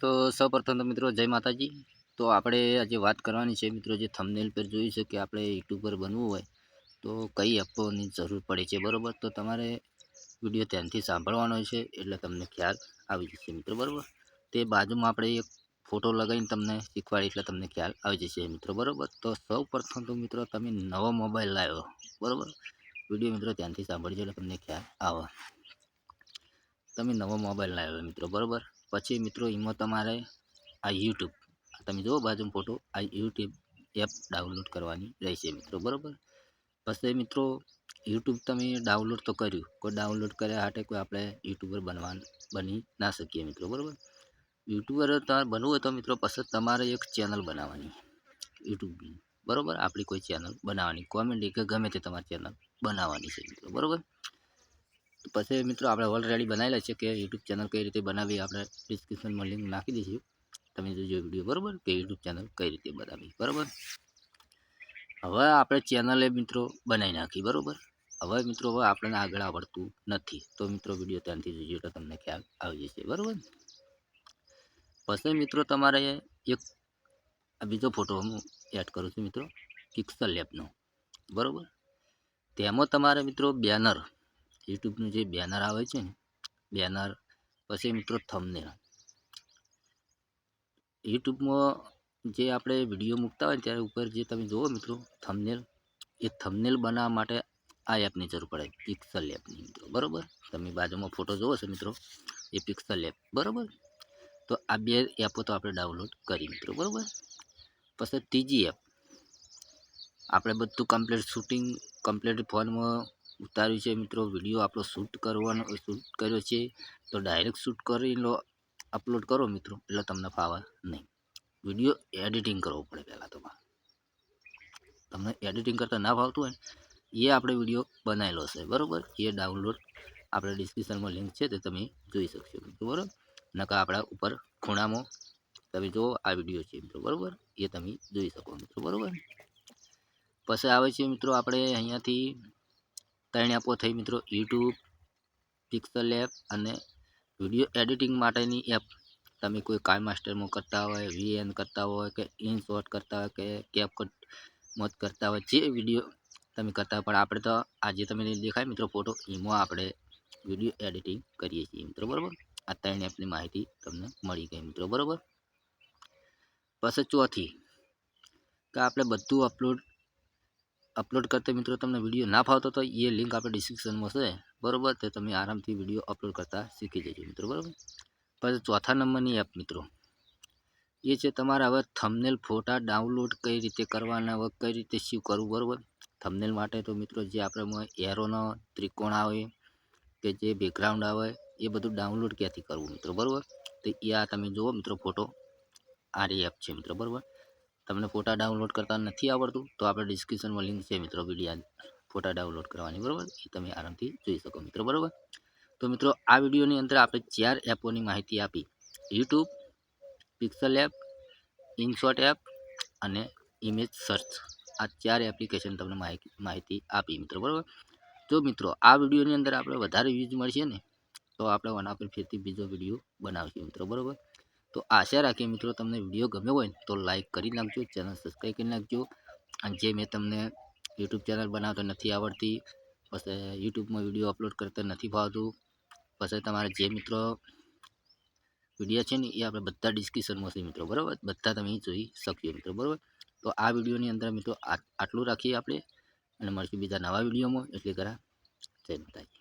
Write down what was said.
તો સૌપ્રથમ તો મિત્રો જય માતાજી. તો આપણે આજે વાત કરવાની છે મિત્રો જે થંબનેલ પર જોયું છે કે આપણે યુટ્યુબર બનવું હોય તો કઈ એપોની જરૂર પડે છે. બરાબર? તો તમારે વીડિયો ધ્યાનથી સાંભળવાનો છે એટલે તમને ખ્યાલ આવી જશે મિત્રો. બરાબર? તે બાજુમાં આપણે એક ફોટો લગાવીને તમને શીખવાડી એટલે તમને ખ્યાલ આવી જશે મિત્રો. બરાબર? તો સૌ પ્રથમ તો મિત્રો તમે નવો મોબાઈલ લાવ્યો. બરાબર? વીડિયો મિત્રો ધ્યાનથી સાંભળજો એટલે તમને ખ્યાલ આવે. તમે નવો મોબાઈલ લાવ્યો મિત્રો. બરાબર? પછી મિત્રો, એમાં તમારે આ યુટ્યુબ તમે જુઓ બાજુમાં ફોટો આ યુટ્યુબ એપ ડાઉનલોડ કરવાની રહેશે મિત્રો, બરાબર? પછી મિત્રો યુટ્યુબ તમે ડાઉનલોડ તો કર્યું, કોઈ ડાઉનલોડ કર્યા હાટે કોઈ આપણે યુટ્યુબર બનવા બની ના શકીએ મિત્રો, બરાબર? યુટ્યુબર તમારે બનવું હોય તો મિત્રો, પછી તમારે એક ચેનલ બનાવવાની યુટ્યુબની બરાબર? આપણી કોઈ ચેનલ બનાવવાની કોમેડી કે ગમે તે તમારી ચેનલ બનાવવાની છે મિત્રો, બરાબર? પછી મિત્રો આપણે ઓલરેડી બનાવેલા છે કે યુટ્યુબ ચેનલ કઈ રીતે બનાવી આપણે ડિસ્ક્રિપ્શનમાં લિંક નાખી દઈશું. તમે જોજો વીડિયો બરાબર? કે યુટ્યુબ ચેનલ કઈ રીતે બનાવી, બરાબર? હવે આપણે ચેનલે મિત્રો બનાવી નાખી, બરાબર? હવે મિત્રો, હવે આપણને આગળ આવડતું નથી. તો મિત્રો વીડિયો ત્યાંથી જોજો તો તમને ખ્યાલ આવી જશે, બરાબર? પછી મિત્રો, તમારે એક બીજો ફોટો હું એડ કરું છું મિત્રો પિક્સલ લેબનો બરાબર? તેમાં તમારે મિત્રો બેનર યુટ્યુબનું જે બેનર આવે છે ને, બેનર, પછી મિત્રો થંબનેલ યુટ્યુબમાં જે આપણે વીડિયો મૂકતા હોય ત્યારે ઉપર જે તમે જુઓ મિત્રો થંબનેલ એ થંબનેલ બનાવવા માટે આ એપની જરૂર પડે પિક્સલ એપની મિત્રો બરાબર? તમે બાજુમાં ફોટો જુઓ છો મિત્રો, એ પિક્સલ એપ બરાબર? તો આ બે એપો તો આપણે ડાઉનલોડ કરી મિત્રો, બરાબર? પછી ત્રીજી એપ આપણે બધું કમ્પ્લીટ શૂટિંગ કમ્પ્લીટ ફોનમાં ઉતાર્યું છે મિત્રો. વીડિયો આપણો શૂટ કરવાનો શૂટ કર્યો છે. તો ડાયરેક્ટ શૂટ કરી લો અપલોડ કરો મિત્રો. એટલે તમને ફાવે નહીં. વીડિયો એડિટિંગ કરવો પડે પહેલાં તમારે તમને એડિટિંગ કરતાં ના ફાવતું હોય એ આપણે વીડિયો બનાવેલો છે. બરાબર? એ ડાઉનલોડ આપણે ડિસ્ક્રિપ્શનમાં લિંક છે તે તમે જોઈ શકશો મિત્રો. બરાબર? નકા આપણા ઉપર ખૂણામાં તમે જુઓ આ વીડિયો છે મિત્રો. બરાબર? એ તમે જોઈ શકો મિત્રો. બરાબર? પછી આવે છે મિત્રો આપણે અહીંયાથી ત્રણ એપો થઈ મિત્રો, યુટ્યુબ, પિક્સલ એપ અને વીડિયો એડિટિંગ માટેની એપ તમે કોઈ કાઈ માસ્ટરમાં કરતા હોય, વીએન કરતા હોય કે ઇનશોટ કરતા હોય કે કેપકટ મોત કરતા હોય, જે વીડિયો તમે કરતા હોય. પણ આપણે તો આજે તમે દેખાય મિત્રો ફોટો, એમાં આપણે વીડિયો એડિટિંગ કરીએ છીએ મિત્રો, બરાબર? આ ત્રણ એપની માહિતી તમને મળી ગઈ મિત્રો, બરાબર? પછી ચોથી, કે આપણે બધું અપલોડ અપલોડ કરતા મિત્રો તમને વીડિયો ના ફાવતો તો એ લિંક આપણે ડિસ્ક્રિપ્શનમાં છે. બરાબર? તો તમે આરામથી વીડિયો અપલોડ કરતા શીખી જજો મિત્રો, બરાબર? પછી ચોથા નંબરની એપ મિત્રો. એ છે તમારે હવે થમનેલ ફોટા ડાઉનલોડ કઈ રીતે કરવાના, હવે કઈ રીતે શું કરવું, બરાબર? થમનેલ માટે તો મિત્રો જે આપણે એરોનો ત્રિકોણ આવે કે જે બેકગ્રાઉન્ડ આવે એ બધું ડાઉનલોડ ક્યાંથી કરવું મિત્રો, બરાબર? તો એ આ તમે જુઓ મિત્રો ફોટો. આ એપ છે મિત્રો, બરાબર? તમને ફોટા ડાઉનલોડ કરતા નથી આવડતું, તો આપણે ડિસ્ક્રિપ્શનમાં લિંક છે મિત્રો વિડીયા ફોટા ડાઉનલોડ કરવાની, બરાબર? એ તમે આરામથી જોઈ શકો મિત્રો, બરાબર? તો મિત્રો, આ વિડીયોની અંદર આપણે ચાર એપોની માહિતી આપી. YouTube, pixel app, inshot app અને ઇમેજ સર્ચ. આ ચાર એપ્લિકેશન તમને માહિતી આપી મિત્રો, બરાબર? જો મિત્રો, આ વિડીયોની અંદર આપણે વધારે વ્યૂઝ મળશે ને, તો આપણે આના પર ફરીથી બીજો વીડિયો બનાવીશું મિત્રો, બરાબર? તો આશા રાખીએ મિત્રો તમને વીડિયો ગમ્યો હોય તો લાઈક કરી નાખજો ચેનલ સબસ્ક્રાઈબ કરી નાખજો. અને જે મેં તમને યુટ્યુબ ચેનલ બનાવતા નથી આવડતી પછી યુટ્યુબમાં વીડિયો અપલોડ કરતા નથી ફાવતું પછી તમારે જે મિત્રો વીડિયો છે ને, એ આપણે બધા ડિસ્ક્રિપ્શનમાં છે મિત્રો, બરાબર? બધા તમે જોઈ શકશો મિત્રો, બરાબર? તો આ વિડીયોની અંદર મિત્રો આટલું રાખીએ આપણે, અને મળશું બીજા નવા વિડીયોમાં. એટલે કરા, જય માતાજી.